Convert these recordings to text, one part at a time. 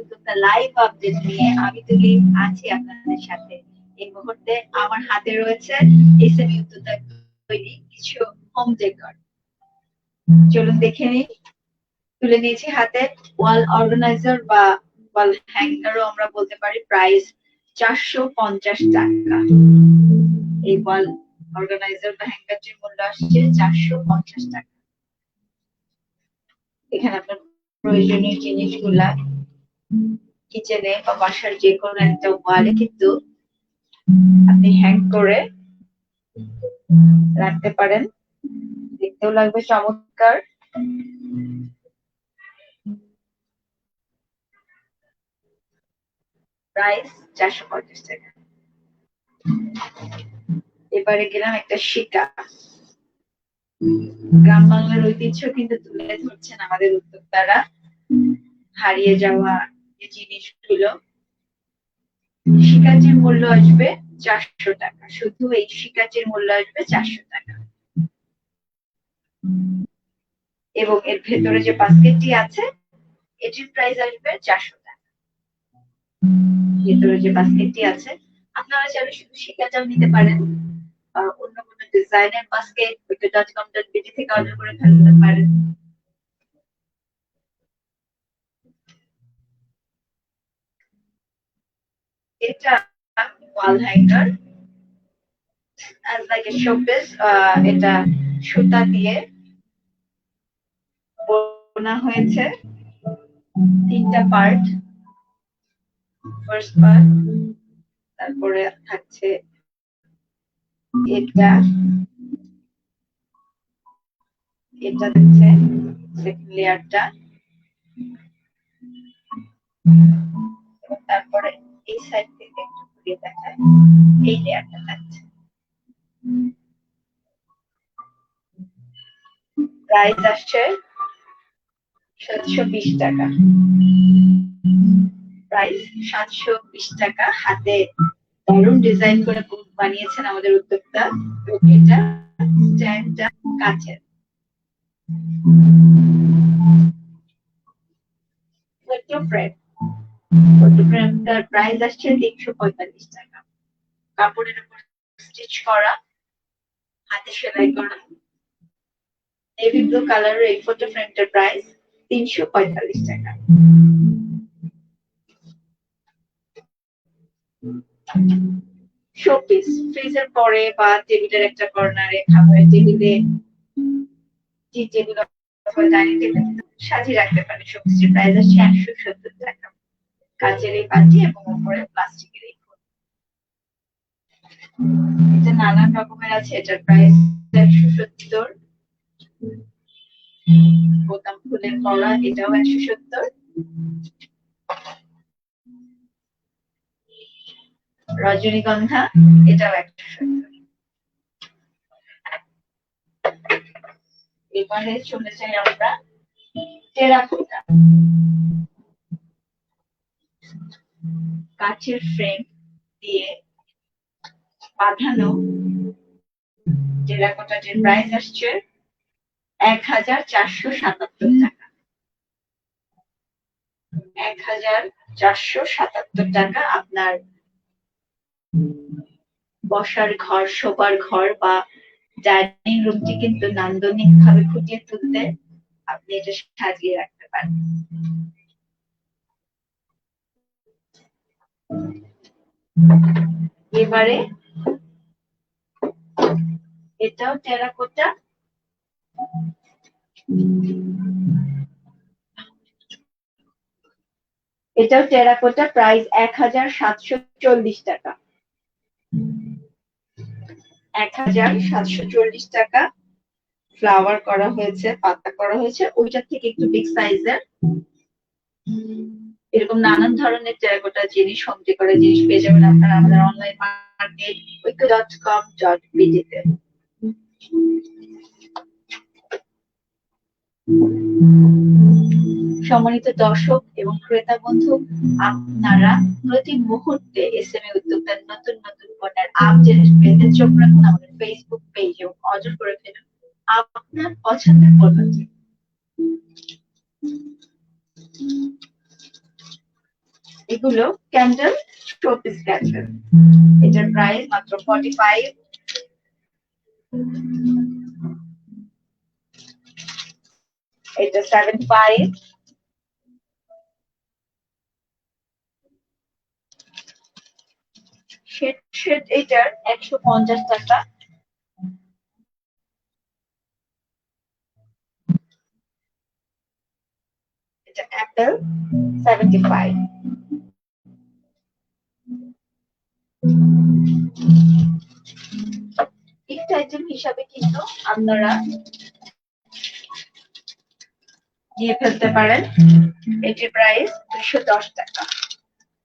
উদ্যোক্তা live update নিয়ে আমি তুলি আছি আপনাদের সাথে। এই মুহূর্তে আমার হাতে রয়েছে উদ্যোক্তা চলুন দেখে নিই। তুলে নিয়েছি হাতে ওয়াল অর্গানাইজার বা ওয়াল হ্যাঙ্গারও আমরা বলতে পারি প্রাইস চারশো পঞ্চাশ টাকা। এই ওয়াল অর্গানাইজার বা হ্যাঙ্গারটির মূল্য আসছে চারশো পঞ্চাশ টাকা। এখানে আপনার প্রয়োজনীয় জিনিসগুলা কিচেনে বা বাসার যে কোনো একটা ওয়ালে কিন্তু আপনি হ্যাং করে রাখতে পারেন। দেখতেও লাগবে চমৎকার। প্রাইস চারশো পঞ্চাশ টাকা। এবারে গেলাম একটা শিকা। গ্রাম বাংলার ঐতিহ্য কিন্তু তুলে ধরছেন আমাদের উদ্যোক্তারা। হারিয়ে যাওয়া যে জিনিসগুলো, শিকাচির মূল্য আসবে চারশো টাকা। শুধু এই শিকাচির মূল্য আসবে চারশো টাকা। এবং এর ভেতরে যে বাস্কেটটি আছে, এটির প্রাইস আসবে চারশো টাকা। ভেতরে যে বাস্কেটটি আছে, আপনারা চাইলে শুধু শিকাচাও নিতে পারেন। অন্য ডিজাইনের উইকে ডট কম ডট বিডি থেকে অর্ডার করে ফেলতে পারেন এটা wall hanger as like a showpiece এটা সুতা দিয়ে বোনা হয়েছে। তিনটা পার্ট ফার্স্ট পার্ট তারপরে থাকছে এটা এটা হচ্ছে সেকেন্ড লেয়ারটা তারপরে এই সাইড থেকে একটু ঘুরিয়ে দেখায় এই লেয়ারটা থাকছে প্রাইস আসছে সাতশো বিশ টাকা। প্রাইস সাতশো বিশ টাকা। হাতে দারুণ ডিজাইন করে বানিয়েছেন আমাদের উদ্যোক্তা। এবং এটা স্ট্যান্ডটা ফ্রেম প্রাইস আসছে তিনশো পঁয়তাল্লিশ টাকা। কাপড়ের উপর স্টিচ করা, হাতে সেলাই করা। প্রাইস তিনশো পঁয়তাল্লিশ টাকা। শোপিস ফ্রিজের পরে বা টেবিলের একটা কর্নারে খাবারের টেবিলে টি টেবিল ডাইনিং টেবিল সাজিয়ে রাখতে পারে শোপিসের প্রাইস আসছে একশো সত্তর টাকা। কাঁচের এই বাটি এবং উপরে প্লাস্টিকের এই এটা নানান রকমের আছে, এটার প্রাইস একশো সত্তর। বোতাম ফুলের কলা, এটাও একশো সত্তর। রজনীগন্ধা এটাও একটা সত্তর এবারে চলে যাই আমরা টেরাকোটা। কাচের ফ্রেম দিয়ে বাঁধানো টেরাকোটাটির প্রাইস আসছে এক হাজার চারশো সাতাত্তর টাকা। এক হাজার চারশো সাতাত্তর টাকা আপনার বসার ঘর, শোবার ঘর বা ডাইনিং রুমটি কিন্তু নান্দনিক ভাবে ফুটিয়ে তুলতে আপনি এটা সাজিয়ে রাখতে পারেন। এবারে এটাও টেরাকোটা। এটাও টেরাকোটা প্রাইস এক হাজার সাতশো চল্লিশ টাকা। এক হাজার সাতশো চল্লিশ টাকা ফ্লাওয়ার করা হয়েছে, পাতা করা হয়েছে। ওইটার থেকে একটু বিগ সাইজের এরকম নানান ধরনের টেরাকোটা জিনিস হোম ডেকোরের জিনিস পেয়ে যাবেন আপনারা আমাদের online market dot com dot বিডিতে সম্মানিত দর্শক এবং ক্রেতা বন্ধু, আপনারা প্রতি মুহূর্তে এস এম উদ্যোক্তার নতুন নতুন পণ্যের আপডেট পেতে চোখ রাখুন আমাদের ফেসবুক পেজ এবং অর্ডার করে ফেলুন। আপনার পছন্দের পণ্যটি। এগুলো ক্যান্ডেল শোপিস ক্যান্ডেল এটার প্রাইস মাত্র ফর্টি ফাইভ এটা সেভেন ফাইভ শেড এটার একশো পঞ্চাশ টাকা এটা apple seventy five gift item হিসাবে কিন্তু আপনারা নিয়ে ফেলতে পারেন। এটির প্রাইস দুশো দশ টাকা।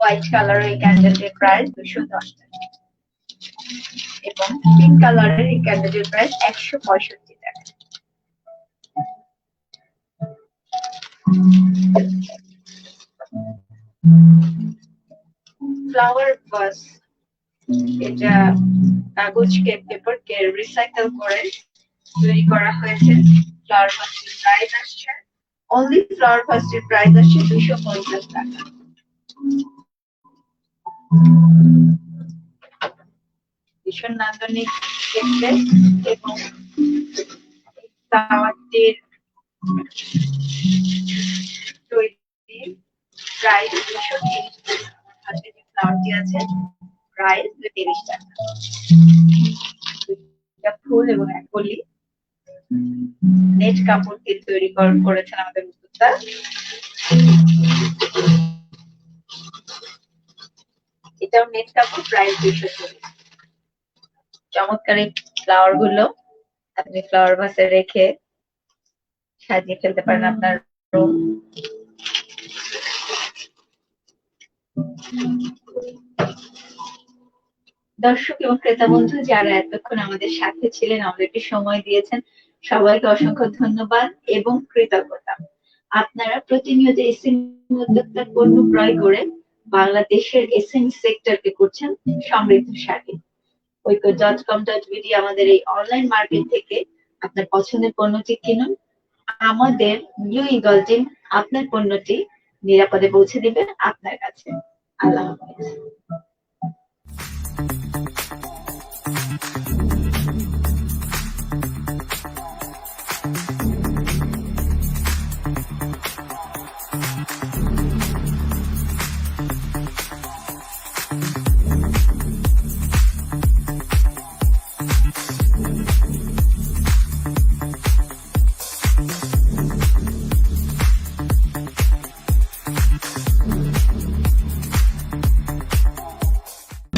হোয়াইট কালারের এই ক্যান্ডেলটির প্রাইস দুশো দশ টাকা। এবং পিঙ্ক কালারের এই ক্যান্ডেলটির প্রাইস একশো পঁয়ষট্টি টাকা। ফ্লাওয়ার বাস এটা কাগজকে পেপারকে রিসাইকেল করে তৈরি করা হয়েছে। ফ্লাওয়ার বাসটির প্রাইস আসছে। অনলি ফ্লাওয়ার বাসটির প্রাইস আসছে দুশো পঞ্চাশ টাকা। ভীষণ নান্দনিক দেখতে এবং ফ্লাওয়ারটির তৈরি প্রাইস দুশো তিরিশ হাতে যে ফ্লাওয়ারটি আছে প্রাইস তিরিশ টাকা। ফুল এবং এক কলি। নেট কাপড় দিয়ে তৈরি করেছেন আমাদের উদ্যোক্তা এটাও নেট কাপড় প্রায় দুশো চমৎকার ফ্লাওয়ারগুলো আপনি ফ্লাওয়ার ভাসে রেখে সাজিয়ে ফেলতে পারেন আপনার রুম দর্শক এবং ক্রেতা বন্ধু, যারা এতক্ষণ আমাদের সাথে ছিলেন, আমাদেরকে সময় দিয়েছেন সবাইকে অসংখ্য ধন্যবাদ এবং কৃতজ্ঞতা। আপনারা প্রতিনিয়ত এসএমই উদ্যোক্তার পণ্য ক্রয় করে বাংলাদেশের এসএমই সেক্টরকে করছেন সমৃদ্ধশালী। ঐক্য ডট কম ডট বিডি আমাদের এই অনলাইন মার্কেট থেকে আপনার পছন্দের পণ্যটি কিনুন। আমাদের নিউ ইগল টিম আপনার পণ্যটি নিরাপদে পৌঁছে দিবে আপনার কাছে। আল্লাহ হাফেজ।